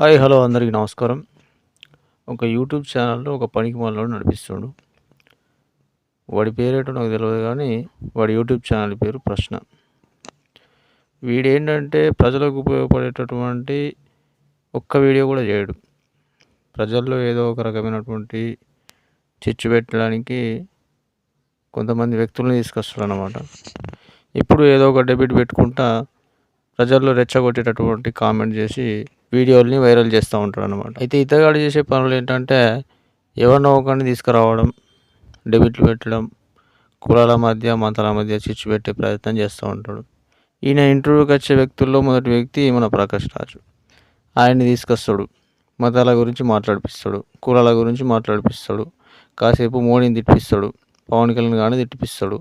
Hi hello అందరికీ నమస్కారం. ఒక యూట్యూబ్ ఛానల్లో ఒక పనికి మనలో నడిపిస్తుండు. వాడి పేరేటో నాకు తెలియదు కానీ వాడి యూట్యూబ్ ఛానల్ పేరు ప్రశ్న. వీడేంటంటే ప్రజలకు ఉపయోగపడేటటువంటి ఒక్క వీడియో కూడా చేయడు. ప్రజల్లో ఏదో ఒక రకమైనటువంటి చిచ్చు పెట్టడానికి కొంతమంది వ్యక్తులను తీసుకొస్తాడు అనమాట ఇప్పుడు ఏదో ఒక డెబిట్ పెట్టుకుంటా ప్రజల్లో రెచ్చగొట్టేటటువంటి కామెంట్ చేసి వీడియోల్ని వైరల్ చేస్తూ ఉంటాడు అనమాట అయితే ఇతగాడు చేసే పనులు ఏంటంటే ఎవరినో ఒకరిని తీసుకురావడం డెబిట్లు పెట్టడం కులాల మధ్య మతాల మధ్య చిచ్చు పెట్టే ప్రయత్నం చేస్తూ ఉంటాడు. ఈయన ఇంటర్వ్యూకి వచ్చే వ్యక్తుల్లో మొదటి వ్యక్తి మన ప్రకాష్ రాజు. ఆయన్ని తీసుకొస్తాడు మతాల గురించి మాట్లాడిపిస్తాడు కులాల గురించి మాట్లాడిపిస్తాడు కాసేపు మోడీని తిట్టిపిస్తాడు పవన్ కళ్యాణ్ కానీ తిట్టిపిస్తాడు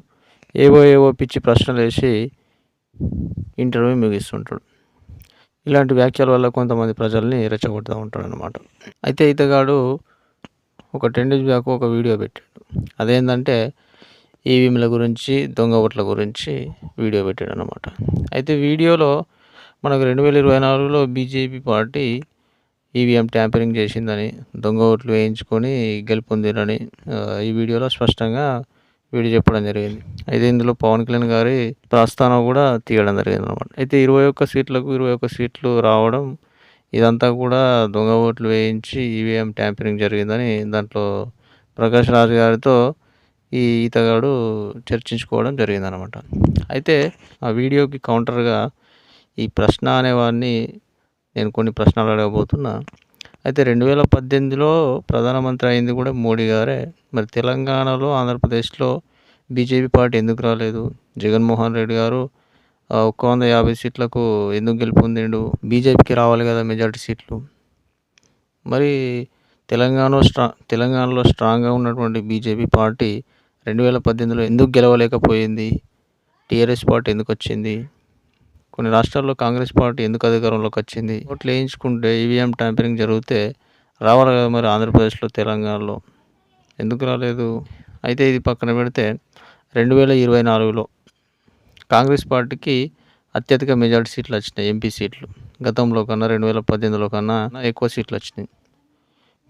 ఏవో ఏవో పిచ్చి ప్రశ్నలు వేసి ఇంటర్వ్యూ ముగిస్తుంటాడు. ఇలాంటి వ్యాఖ్యల వల్ల కొంతమంది ప్రజల్ని రెచ్చగొడుతూ ఉంటాడు అనమాట అయితే ఇతగాడు ఒక టెన్ డేస్ బ్యాక్ ఒక వీడియో పెట్టాడు. అదేంటంటే ఈవీఎంల గురించి దొంగ ఓట్ల గురించి వీడియో పెట్టాడు అనమాట అయితే వీడియోలో మనకు రెండు వేల ఇరవై నాలుగులో బీజేపీ పార్టీ ఈవీఎం ట్యాంపరింగ్ చేసిందని దొంగ ఓట్లు వేయించుకొని గెలుపొందిరని ఈ వీడియోలో స్పష్టంగా వీడియో చెప్పడం జరిగింది. అయితే ఇందులో పవన్ కళ్యాణ్ గారి ప్రస్థానం కూడా తీయడం జరిగింది అనమాట అయితే ఇరవై ఒక్క సీట్లకు ఇరవై ఒక్క సీట్లు రావడం ఇదంతా కూడా దొంగ ఓట్లు వేయించి ఈవీఎం ట్యాంపరింగ్ జరిగిందని దాంట్లో ప్రకాష్ రాజ్ గారితో ఈ ఈతగాడు చర్చించుకోవడం జరిగిందనమాట అయితే ఆ వీడియోకి కౌంటర్గా ఈ ప్రశ్న అనేవాడిని నేను కొన్ని ప్రశ్నలు అడగబోతున్నా. అయితే రెండు వేల పద్దెనిమిదిలో ప్రధానమంత్రి అయింది కూడా మోడీ గారే. మరి తెలంగాణలో ఆంధ్రప్రదేశ్లో బీజేపీ పార్టీ ఎందుకు రాలేదు? జగన్మోహన్ రెడ్డి గారు ఒక్క వంద యాభై సీట్లకు ఎందుకు గెలుపొందిండు? బీజేపీకి రావాలి కదా మెజార్టీ సీట్లు. మరి తెలంగాణలో స్ట్రా తెలంగాణలో స్ట్రాంగ్గా ఉన్నటువంటి బీజేపీ పార్టీ రెండు వేల పద్దెనిమిదిలో ఎందుకు గెలవలేకపోయింది? టీఆర్ఎస్ పార్టీ ఎందుకు వచ్చింది? కొన్ని రాష్ట్రాల్లో కాంగ్రెస్ పార్టీ ఎందుకు అధికారంలోకి వచ్చింది? ఓట్లు వేయించుకుంటే ఈవీఎం ట్యాంపరింగ్ జరిగితే రావాలి కదా మరి ఆంధ్రప్రదేశ్లో తెలంగాణలో? ఎందుకు రాలేదు? అయితే ఇది పక్కన పెడితే రెండు వేల ఇరవై నాలుగులో కాంగ్రెస్ పార్టీకి అత్యధిక మెజార్టీ సీట్లు వచ్చినాయి ఎంపీ సీట్లు. గతంలో కన్నా రెండు వేల పద్దెనిమిదిలో కన్నా ఎక్కువ సీట్లు వచ్చినాయి.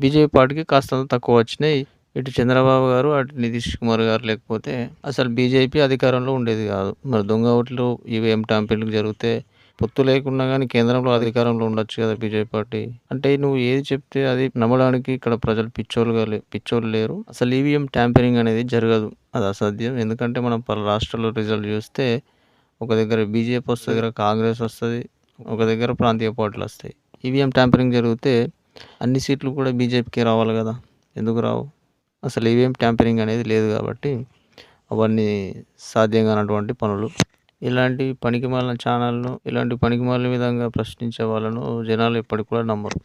బీజేపీ పార్టీకి కాస్త తక్కువ వచ్చినాయి. ఇటు చంద్రబాబు గారు అటు నితీష్ కుమార్ గారు లేకపోతే అసలు బీజేపీ అధికారంలో ఉండేది కాదు. మరి దొంగ ఓట్లు ఈవీఎం ట్యాంపరింగ్ జరిగితే పొత్తు లేకున్నా కానీ కేంద్రంలో అధికారంలో ఉండొచ్చు కదా బీజేపీ పార్టీ. అంటే నువ్వు ఏది చెప్తే అది నమ్మడానికి ఇక్కడ ప్రజలు పిచ్చోళ్ళుగా లే పిచ్చోళ్ళు లేరు. అసలు ఈవీఎం ట్యాంపరింగ్ అనేది జరగదు. అది అసాధ్యం. ఎందుకంటే మనం పలు రాష్ట్రాల్లో రిజల్ట్ చూస్తే ఒక దగ్గర బీజేపీ వస్తుంది దగ్గర కాంగ్రెస్ వస్తుంది ఒక దగ్గర ప్రాంతీయ పార్టీలు వస్తాయి. ఈవీఎం ట్యాంపరింగ్ జరిగితే అన్ని సీట్లు కూడా బీజేపీకి రావాలి కదా. ఎందుకు రావు? అసలు ఈవీఎం ట్యాంపరింగ్ అనేది లేదు కాబట్టి అవన్నీ సాధ్యం కానటువంటి పనులు. ఇలాంటి పనికిమాలిన ఛానల్ను ఇలాంటి పనికిమాలిన విధంగా ప్రశ్నించే వాళ్ళను జనాలు ఎప్పటికి కూడా నమ్మరు.